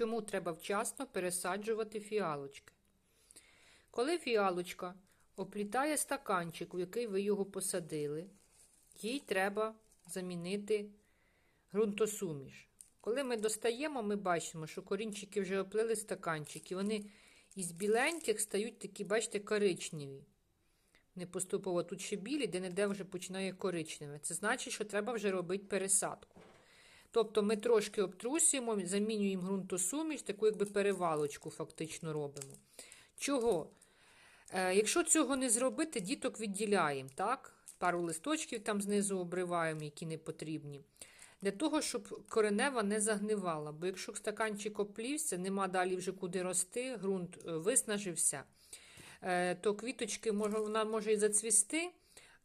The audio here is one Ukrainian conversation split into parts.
Чому треба вчасно пересаджувати фіалочки? Коли фіалочка оплітає стаканчик, у який ви його посадили, їй треба замінити ґрунтосуміш. Коли ми достаємо, ми бачимо, що корінчики вже оплили стаканчик, і вони із біленьких стають такі, бачите, коричневі. Не поступово тут ще білі, де не де вже починає коричневе. Це значить, що треба вже робити пересадку. Тобто ми трошки обтрусюємо, замінюємо ґрунтосуміш, таку якби перевалочку фактично робимо. Чого? Е, якщо цього не зробити, діток відділяємо, так? Пару листочків там знизу обриваємо, які не потрібні. Для того, щоб коренева не загнивала. Бо якщо стаканчик оплівся, нема далі вже куди рости, ґрунт е, виснажився, е, то квіточки вона може і зацвісти,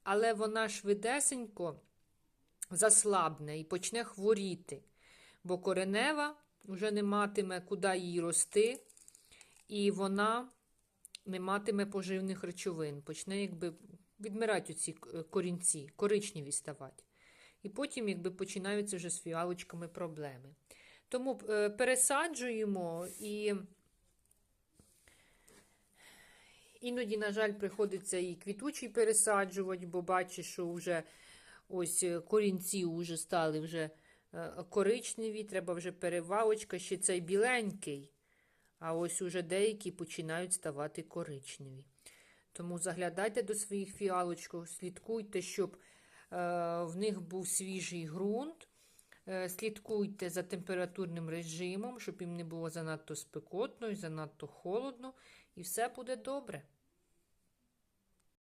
але вона швидесенько заслабне і почне хворіти. Бо коренева вже не матиме куди їй рости, і вона не матиме поживних речовин. Почне якби відмирати ці корінці, коричневі ставати. І потім якби починаються вже з фіалочками проблеми. Тому е, пересаджуємо і іноді, на жаль, приходиться і квітучий пересаджувати, бо бачиш, що вже ось е, корінці вже стали вже е, коричневі, треба вже перевалочка, ще цей біленький. А ось уже деякі починають ставати коричневі. Тому заглядайте до своїх фіалочок, слідкуйте, щоб е, в них був свіжий ґрунт. Слідкуйте за температурним режимом, щоб їм не було занадто спекотно і занадто холодно, і все буде добре.